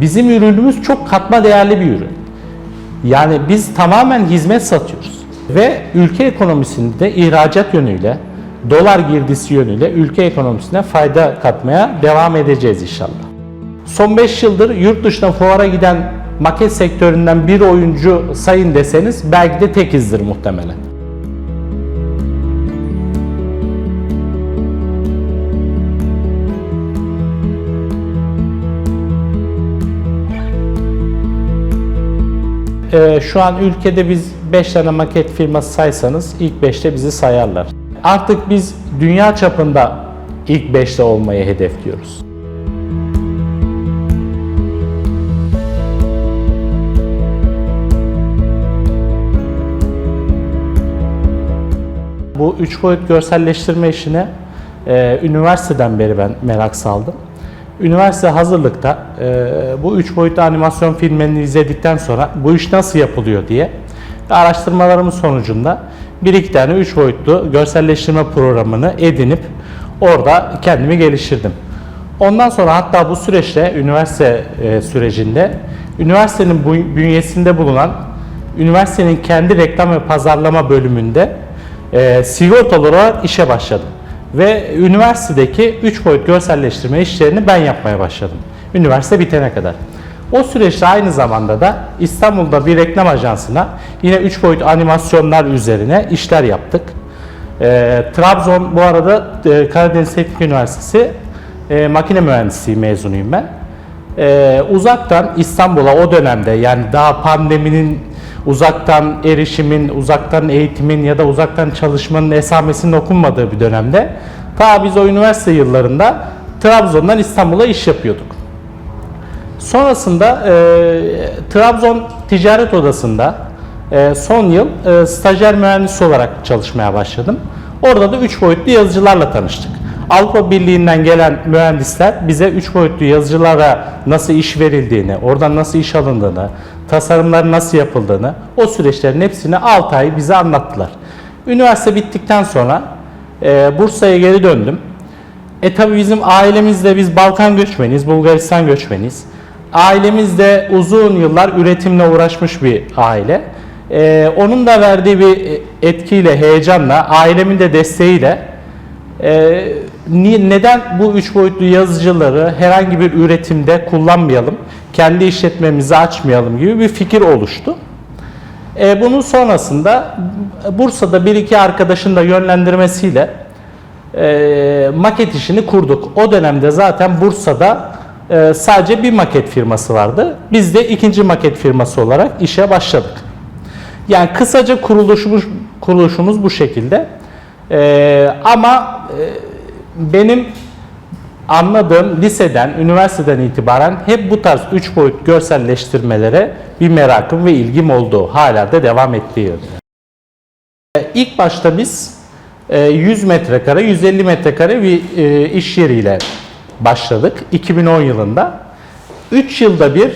Bizim ürünümüz çok katma değerli bir ürün. Yani biz tamamen hizmet satıyoruz. Ve ülke ekonomisinde ihracat yönüyle, dolar girdisi yönüyle ülke ekonomisine fayda katmaya devam edeceğiz inşallah. Son 5 yıldır yurt dışına fuara giden maket sektöründen bir oyuncu sayın deseniz belki de tekizdir muhtemelen. Ee, şu an ülkede biz 5 tane maket firması saysanız ilk 5'te bizi sayarlar. Artık biz dünya çapında ilk 5'te olmayı hedefliyoruz. Bu üç boyut görselleştirme işine e, üniversiteden beri ben merak saldım. Üniversite hazırlıkta e, bu üç boyutlu animasyon filmlerini izledikten sonra bu iş nasıl yapılıyor diye araştırmalarımın sonucunda bir iki tane üç boyutlu görselleştirme programını edinip orada kendimi geliştirdim. Ondan sonra hatta bu süreçte üniversite e, sürecinde üniversitenin bünyesinde bulunan üniversitenin kendi reklam ve pazarlama bölümünde e, sigortalı olarak işe başladım. Ve üniversitedeki 3 boyut görselleştirme işlerini ben yapmaya başladım. Üniversite bitene kadar. O süreçte aynı zamanda da İstanbul'da bir reklam ajansına yine 3 boyut animasyonlar üzerine işler yaptık. E, Trabzon bu arada e, Karadeniz Teknik Üniversitesi e, makine mühendisliği mezunuyum ben. Ee, uzaktan İstanbul'a o dönemde yani daha pandeminin uzaktan erişimin, uzaktan eğitimin ya da uzaktan çalışmanın esamesinin okunmadığı bir dönemde ta biz o üniversite yıllarında Trabzon'dan İstanbul'a iş yapıyorduk. Sonrasında e, Trabzon Ticaret Odası'nda e, son yıl e, stajyer mühendis olarak çalışmaya başladım. Orada da 3 boyutlu yazıcılarla tanıştık. Avrupa Birliği'nden gelen mühendisler bize 3 boyutlu yazıcılara nasıl iş verildiğini, oradan nasıl iş alındığını, tasarımların nasıl yapıldığını, o süreçlerin hepsini 6 ay bize anlattılar. Üniversite bittikten sonra e, Bursa'ya geri döndüm. E tabi bizim ailemizde biz Balkan göçmeniyiz, Bulgaristan göçmeniyiz. Ailemiz de uzun yıllar üretimle uğraşmış bir aile. E, onun da verdiği bir etkiyle, heyecanla, ailemin de desteğiyle e, neden bu üç boyutlu yazıcıları herhangi bir üretimde kullanmayalım, kendi işletmemizi açmayalım gibi bir fikir oluştu. E, bunun sonrasında Bursa'da bir iki arkadaşın da yönlendirmesiyle e, maket işini kurduk. O dönemde zaten Bursa'da e, sadece bir maket firması vardı. Biz de ikinci maket firması olarak işe başladık. Yani kısaca kuruluşumuz kuruluşumuz bu şekilde. Ama benim anladığım liseden, üniversiteden itibaren hep bu tarz üç boyut görselleştirmelere bir merakım ve ilgim oldu. Hala da devam ettiği yönde. E, İlk başta biz e, 100 metrekare, 150 metrekare bir e, iş yeriyle başladık 2010 yılında. 3 yılda bir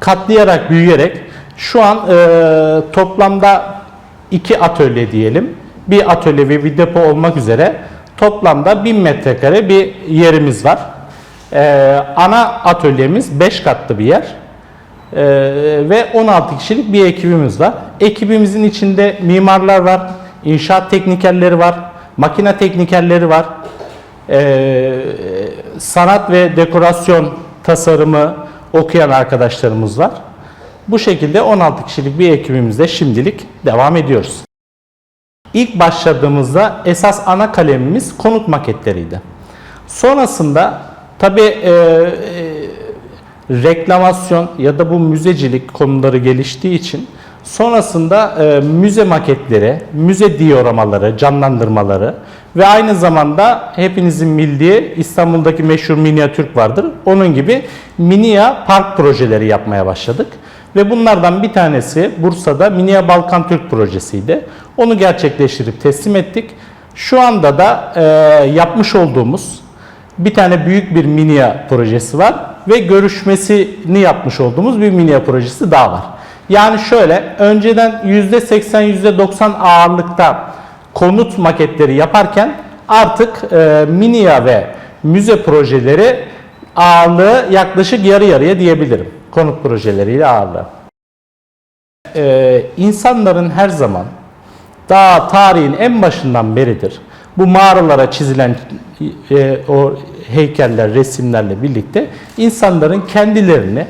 katlayarak, büyüyerek şu an e, toplamda iki atölye diyelim. Bir atölye ve bir depo olmak üzere toplamda 1000 metrekare bir yerimiz var. E, ana atölyemiz 5 katlı bir yer. Ee, ve 16 kişilik bir ekibimiz var. Ekibimizin içinde mimarlar var, inşaat teknikerleri var, makine teknikerleri var, ee, sanat ve dekorasyon tasarımı okuyan arkadaşlarımız var. Bu şekilde 16 kişilik bir ekibimizde şimdilik devam ediyoruz. İlk başladığımızda esas ana kalemimiz konut maketleriydi. Sonrasında tabi reklamasyon ya da bu müzecilik konuları geliştiği için sonrasında e, müze maketleri, müze dioramaları, canlandırmaları ve aynı zamanda hepinizin bildiği İstanbul'daki meşhur Minia Türk vardır. Onun gibi Minia Park projeleri yapmaya başladık. Ve bunlardan bir tanesi Bursa'da Minia Balkan Türk projesiydi. Onu gerçekleştirip teslim ettik. Şu anda da e, yapmış olduğumuz bir tane büyük bir Minia projesi var ve görüşmesini yapmış olduğumuz bir Minia projesi daha var. Yani şöyle önceden %80 %90 ağırlıkta konut maketleri yaparken artık e, Minia ve müze projeleri ağırlığı yaklaşık yarı yarıya diyebilirim. Konut projeleriyle ağırlığı. Ee, insanların her zaman daha tarihin en başından beridir bu mağaralara çizilen e, o heykeller, resimlerle birlikte insanların kendilerini,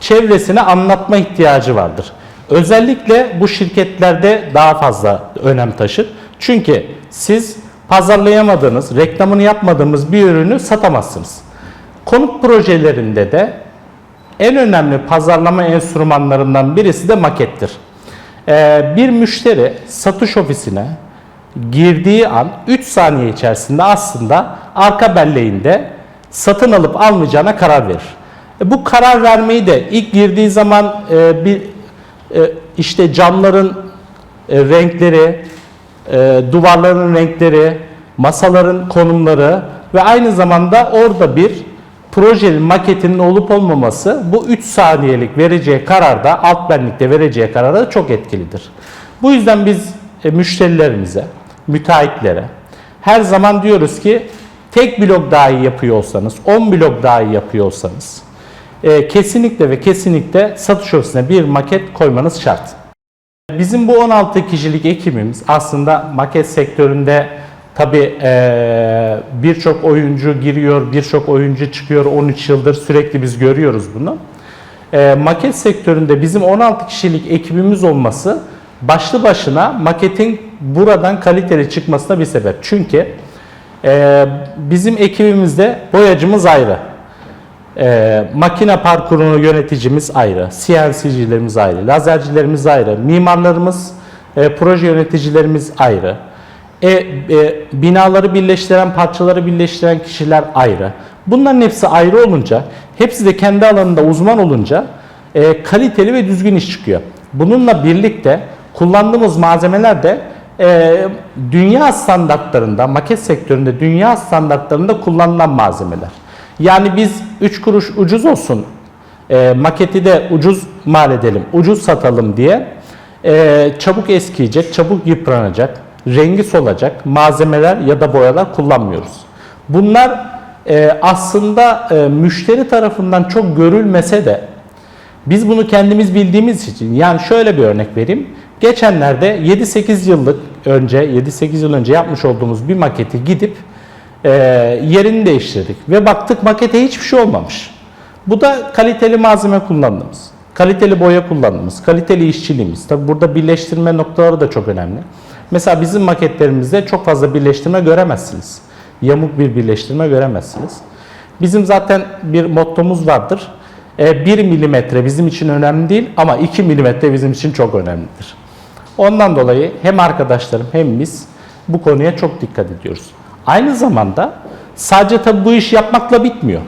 çevresine anlatma ihtiyacı vardır. Özellikle bu şirketlerde daha fazla önem taşır. Çünkü siz pazarlayamadığınız, reklamını yapmadığımız bir ürünü satamazsınız. Konut projelerinde de en önemli pazarlama enstrümanlarından birisi de makettir. Ee, bir müşteri satış ofisine girdiği an 3 saniye içerisinde aslında arka belleğinde satın alıp almayacağına karar verir. E, bu karar vermeyi de ilk girdiği zaman e, bir e, işte camların renkleri, duvarların renkleri, masaların konumları ve aynı zamanda orada bir projenin maketinin olup olmaması bu 3 saniyelik vereceği kararda, alt benlikte vereceği kararda çok etkilidir. Bu yüzden biz e, müşterilerimize, müteahhitlere her zaman diyoruz ki tek blok daha iyi yapıyor olsanız, 10 blok daha iyi yapıyor olsanız e, kesinlikle ve kesinlikle satış ofisine bir maket koymanız şart. Bizim bu 16 kişilik ekibimiz aslında maket sektöründe tabi birçok oyuncu giriyor, birçok oyuncu çıkıyor 13 yıldır sürekli biz görüyoruz bunu. Maket sektöründe bizim 16 kişilik ekibimiz olması başlı başına maketin buradan kaliteli çıkmasına bir sebep. Çünkü bizim ekibimizde boyacımız ayrı. E, makine parkurunu yöneticimiz ayrı, CNC'cilerimiz ayrı, lazercilerimiz ayrı, mimarlarımız, e, proje yöneticilerimiz ayrı. E, e, binaları birleştiren, parçaları birleştiren kişiler ayrı. Bunların hepsi ayrı olunca, hepsi de kendi alanında uzman olunca e, kaliteli ve düzgün iş çıkıyor. Bununla birlikte kullandığımız malzemeler de e, dünya standartlarında, maket sektöründe dünya standartlarında kullanılan malzemeler. Yani biz 3 kuruş ucuz olsun, e, maketi de ucuz mal edelim, ucuz satalım diye e, çabuk eskiyecek, çabuk yıpranacak, rengi solacak malzemeler ya da boyalar kullanmıyoruz. Bunlar e, aslında e, müşteri tarafından çok görülmese de biz bunu kendimiz bildiğimiz için yani şöyle bir örnek vereyim. Geçenlerde 7-8 yıllık önce 7-8 yıl önce yapmış olduğumuz bir maketi gidip e, yerini değiştirdik ve baktık makete hiçbir şey olmamış. Bu da kaliteli malzeme kullandığımız, kaliteli boya kullandığımız, kaliteli işçiliğimiz. Tabi burada birleştirme noktaları da çok önemli. Mesela bizim maketlerimizde çok fazla birleştirme göremezsiniz. Yamuk bir birleştirme göremezsiniz. Bizim zaten bir mottomuz vardır. 1 milimetre bizim için önemli değil ama 2 milimetre bizim için çok önemlidir. Ondan dolayı hem arkadaşlarım hem biz bu konuya çok dikkat ediyoruz. Aynı zamanda sadece tabi bu iş yapmakla bitmiyor.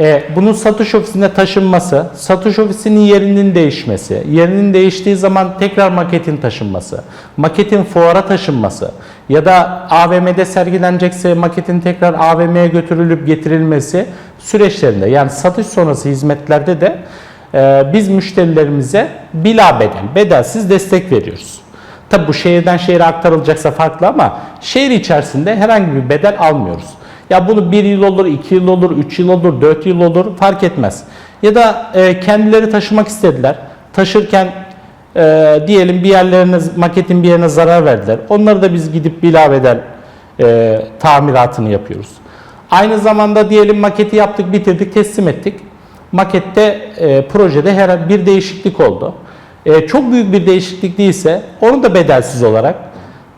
E, bunun satış ofisine taşınması, satış ofisinin yerinin değişmesi, yerinin değiştiği zaman tekrar maketin taşınması, maketin fuara taşınması ya da AVM'de sergilenecekse maketin tekrar AVM'ye götürülüp getirilmesi süreçlerinde yani satış sonrası hizmetlerde de e, biz müşterilerimize bila bedel, bedelsiz destek veriyoruz. Tabi bu şehirden şehire aktarılacaksa farklı ama şehir içerisinde herhangi bir bedel almıyoruz. Ya bunu bir yıl olur, iki yıl olur, üç yıl olur, dört yıl olur fark etmez. Ya da e, kendileri taşımak istediler. Taşırken e, diyelim bir yerlerine, maketin bir yerine zarar verdiler. Onları da biz gidip bilaveden e, tamiratını yapıyoruz. Aynı zamanda diyelim maketi yaptık, bitirdik, teslim ettik. Makette, e, projede her bir değişiklik oldu. E, çok büyük bir değişiklik değilse onu da bedelsiz olarak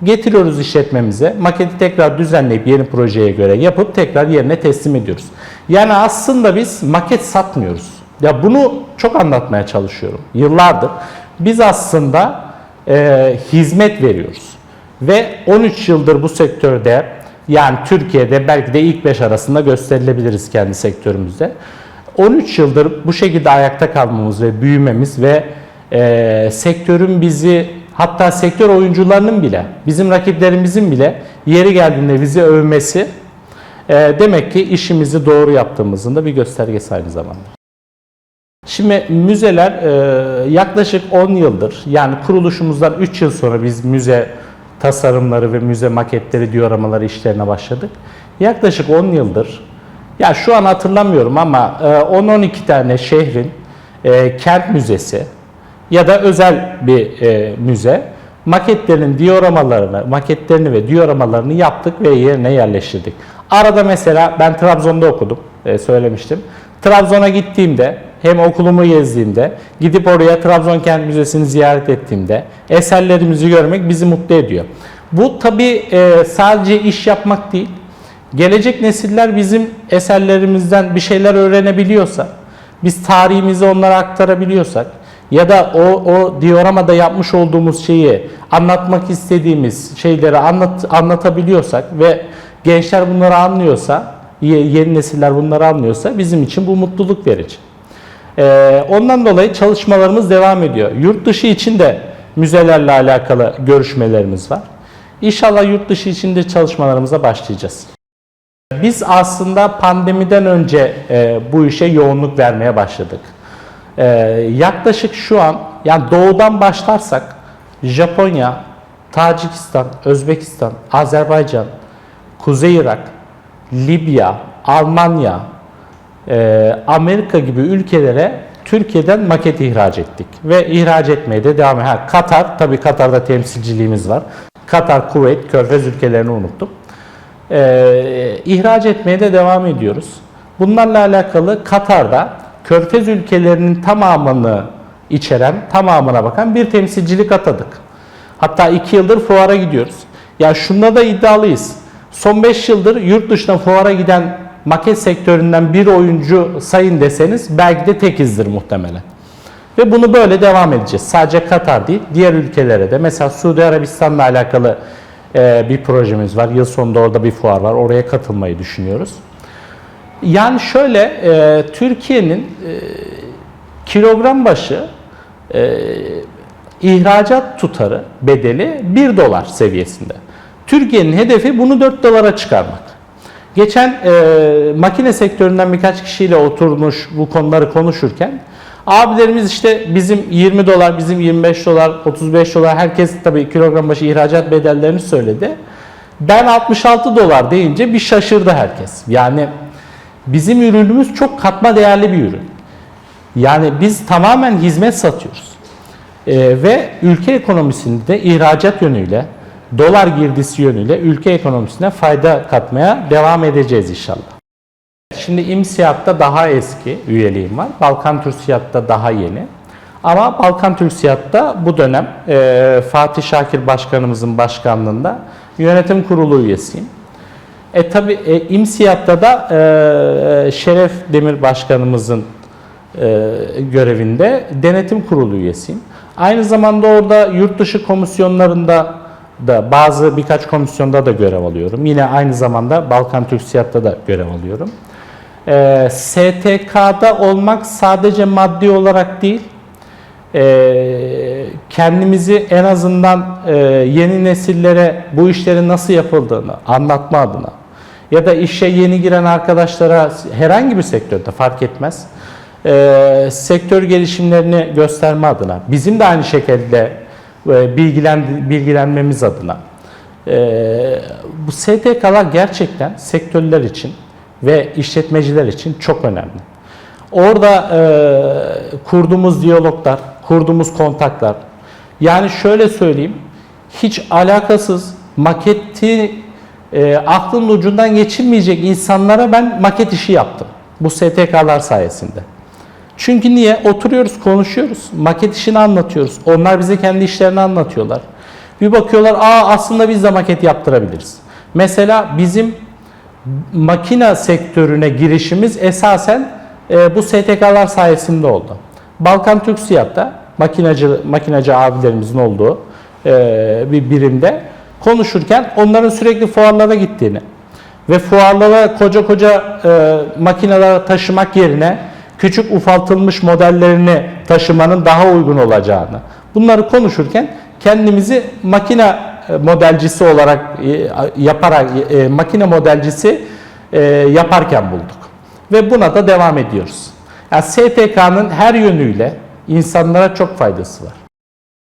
getiriyoruz işletmemize. Maketi tekrar düzenleyip yeni projeye göre yapıp tekrar yerine teslim ediyoruz. Yani aslında biz maket satmıyoruz. Ya bunu çok anlatmaya çalışıyorum yıllardır. Biz aslında e, hizmet veriyoruz. Ve 13 yıldır bu sektörde yani Türkiye'de belki de ilk 5 arasında gösterilebiliriz kendi sektörümüzde. 13 yıldır bu şekilde ayakta kalmamız ve büyümemiz ve e, sektörün bizi hatta sektör oyuncularının bile bizim rakiplerimizin bile yeri geldiğinde bizi övmesi e, demek ki işimizi doğru yaptığımızın da bir göstergesi aynı zamanda. Şimdi müzeler e, yaklaşık 10 yıldır yani kuruluşumuzdan 3 yıl sonra biz müze tasarımları ve müze maketleri, diyoramaları işlerine başladık. Yaklaşık 10 yıldır Ya şu an hatırlamıyorum ama e, 10-12 tane şehrin e, kent müzesi ya da özel bir e, müze maketlerin dioramalarını, maketlerini ve dioramalarını yaptık ve yerine yerleştirdik. Arada mesela ben Trabzon'da okudum, e, söylemiştim. Trabzon'a gittiğimde hem okulumu gezdiğimde, gidip oraya Trabzon Kent Müzesi'ni ziyaret ettiğimde eserlerimizi görmek bizi mutlu ediyor. Bu tabii e, sadece iş yapmak değil, gelecek nesiller bizim eserlerimizden bir şeyler öğrenebiliyorsa, biz tarihimizi onlara aktarabiliyorsak ya da o, o dioramada yapmış olduğumuz şeyi anlatmak istediğimiz şeyleri anlat, anlatabiliyorsak ve gençler bunları anlıyorsa, ye- yeni nesiller bunları anlıyorsa bizim için bu mutluluk verici. Ee, ondan dolayı çalışmalarımız devam ediyor. Yurt dışı için de müzelerle alakalı görüşmelerimiz var. İnşallah yurt dışı için de çalışmalarımıza başlayacağız. Biz aslında pandemiden önce e, bu işe yoğunluk vermeye başladık. E, yaklaşık şu an, yani doğudan başlarsak Japonya, Tacikistan, Özbekistan, Azerbaycan, Kuzey Irak, Libya, Almanya, e, Amerika gibi ülkelere Türkiye'den maket ihraç ettik ve ihraç etmeye de devam ediyoruz. Katar, tabii Katar'da temsilciliğimiz var. Katar, Kuveyt, Körfez ülkelerini unuttum. Ee, ihraç etmeye de devam ediyoruz. Bunlarla alakalı Katar'da Körfez ülkelerinin tamamını içeren, tamamına bakan bir temsilcilik atadık. Hatta iki yıldır fuara gidiyoruz. Ya şunda da iddialıyız. Son 5 yıldır yurt dışına fuara giden maket sektöründen bir oyuncu sayın deseniz belki de tekizdir muhtemelen. Ve bunu böyle devam edeceğiz. Sadece Katar değil, diğer ülkelere de. Mesela Suudi Arabistan'la alakalı bir projemiz var. Yıl sonunda orada bir fuar var. Oraya katılmayı düşünüyoruz. Yani şöyle, e, Türkiye'nin e, kilogram başı e, ihracat tutarı bedeli 1 dolar seviyesinde. Türkiye'nin hedefi bunu 4 dolara çıkarmak. Geçen e, makine sektöründen birkaç kişiyle oturmuş bu konuları konuşurken abilerimiz işte bizim 20 dolar, bizim 25 dolar, 35 dolar herkes tabii kilogram başı ihracat bedellerini söyledi. Ben 66 dolar deyince bir şaşırdı herkes. Yani bizim ürünümüz çok katma değerli bir ürün. Yani biz tamamen hizmet satıyoruz. Ee, ve ülke ekonomisinde ihracat yönüyle, dolar girdisi yönüyle ülke ekonomisine fayda katmaya devam edeceğiz inşallah. Şimdi İMSİAD'da daha eski üyeliğim var. Balkan TÜRSİAD'da daha yeni. Ama Balkan TÜRSİAD'da bu dönem e, Fatih Şakir Başkanımızın başkanlığında yönetim kurulu üyesiyim. E tabi e, İMSİAD'da da e, Şeref Demir Başkanımızın e, görevinde denetim kurulu üyesiyim. Aynı zamanda orada yurt dışı komisyonlarında da bazı birkaç komisyonda da görev alıyorum. Yine aynı zamanda Balkan TÜRSİAD'da da görev alıyorum. E, STK'da olmak sadece maddi olarak değil, e, kendimizi en azından e, yeni nesillere bu işlerin nasıl yapıldığını anlatma adına ya da işe yeni giren arkadaşlara herhangi bir sektörde fark etmez e, sektör gelişimlerini gösterme adına bizim de aynı şekilde e, bilgilen, bilgilenmemiz adına e, bu STK'lar gerçekten sektörler için ve işletmeciler için çok önemli. Orada e, kurduğumuz diyaloglar, kurduğumuz kontaklar, yani şöyle söyleyeyim, hiç alakasız maketi e, aklın ucundan geçirmeyecek insanlara ben maket işi yaptım. Bu STK'lar sayesinde. Çünkü niye? Oturuyoruz, konuşuyoruz, maket işini anlatıyoruz. Onlar bize kendi işlerini anlatıyorlar. Bir bakıyorlar, aa aslında biz de maket yaptırabiliriz. Mesela bizim makina sektörüne girişimiz esasen e, bu STK'lar sayesinde oldu. Balkan TÜRKSİAD'da makinacı, makinacı abilerimizin olduğu e, bir birimde konuşurken onların sürekli fuarlara gittiğini ve fuarlara koca koca e, makineler taşımak yerine küçük ufaltılmış modellerini taşımanın daha uygun olacağını bunları konuşurken kendimizi makine e, modelcisi olarak e, yaparak e, makine modelcisi yaparken bulduk. Ve buna da devam ediyoruz. Yani STK'nın her yönüyle insanlara çok faydası var.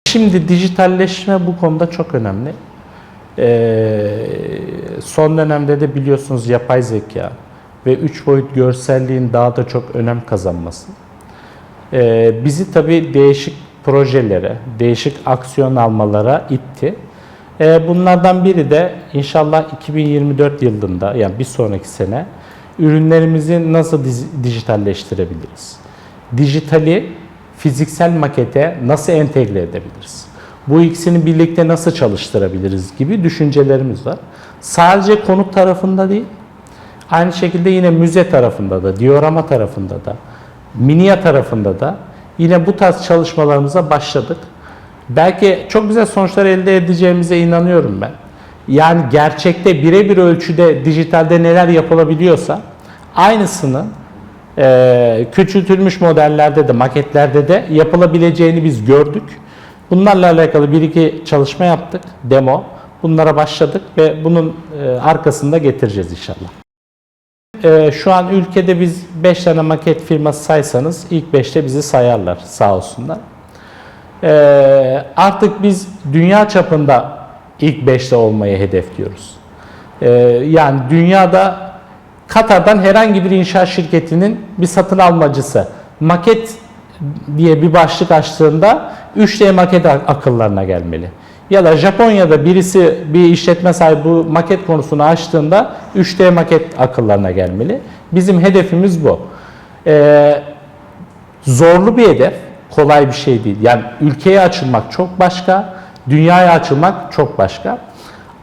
Şimdi dijitalleşme bu konuda çok önemli. Ee, son dönemde de biliyorsunuz yapay zeka, ve 3 boyut görselliğin daha da çok önem kazanması e, bizi tabii değişik projelere, değişik aksiyon almalara itti. E, bunlardan biri de inşallah 2024 yılında yani bir sonraki sene ürünlerimizi nasıl dijitalleştirebiliriz? Dijitali fiziksel makete nasıl entegre edebiliriz? Bu ikisini birlikte nasıl çalıştırabiliriz gibi düşüncelerimiz var. Sadece konut tarafında değil, aynı şekilde yine müze tarafında da, diorama tarafında da, minia tarafında da yine bu tarz çalışmalarımıza başladık. Belki çok güzel sonuçlar elde edeceğimize inanıyorum ben. Yani gerçekte birebir ölçüde dijitalde neler yapılabiliyorsa aynısını e, küçültülmüş modellerde de maketlerde de yapılabileceğini biz gördük. Bunlarla alakalı bir iki çalışma yaptık, demo. Bunlara başladık ve bunun e, arkasında getireceğiz inşallah. E, şu an ülkede biz 5 tane maket firması saysanız ilk 5'te bizi sayarlar sağ olsunlar. E, artık biz dünya çapında ilk 5'te olmayı hedefliyoruz. E, yani dünyada Katar'dan herhangi bir inşaat şirketinin bir satın almacısı maket diye bir başlık açtığında 3D maket ak- akıllarına gelmeli. Ya da Japonya'da birisi bir işletme sahibi bu maket konusunu açtığında 3D maket akıllarına gelmeli. Bizim hedefimiz bu. Ee, zorlu bir hedef, kolay bir şey değil. Yani ülkeye açılmak çok başka, dünyaya açılmak çok başka.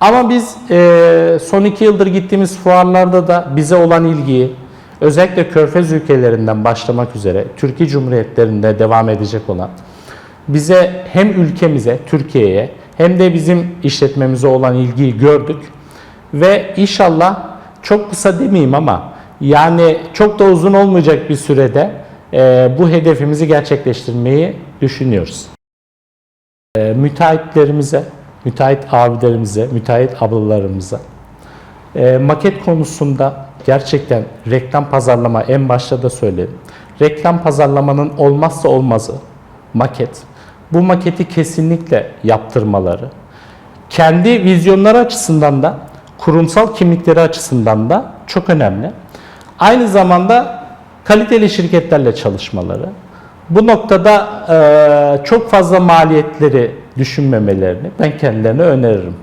Ama biz e, son iki yıldır gittiğimiz fuarlarda da bize olan ilgiyi, özellikle Körfez ülkelerinden başlamak üzere Türkiye Cumhuriyetlerinde devam edecek olan, bize hem ülkemize, Türkiye'ye hem de bizim işletmemize olan ilgiyi gördük. Ve inşallah çok kısa demeyeyim ama yani çok da uzun olmayacak bir sürede e, bu hedefimizi gerçekleştirmeyi düşünüyoruz. E, müteahhitlerimize, müteahhit abilerimize, müteahhit ablalarımıza e, maket konusunda gerçekten reklam pazarlama en başta da söyledim. Reklam pazarlamanın olmazsa olmazı maket. Bu maketi kesinlikle yaptırmaları. Kendi vizyonları açısından da kurumsal kimlikleri açısından da çok önemli. Aynı zamanda kaliteli şirketlerle çalışmaları bu noktada e, çok fazla maliyetleri düşünmemelerini ben kendilerine öneririm.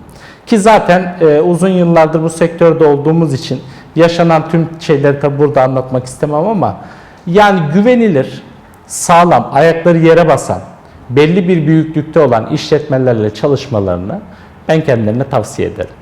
Ki zaten e, uzun yıllardır bu sektörde olduğumuz için yaşanan tüm şeyleri tabi burada anlatmak istemem ama yani güvenilir, sağlam, ayakları yere basan, belli bir büyüklükte olan işletmelerle çalışmalarını ben kendilerine tavsiye ederim.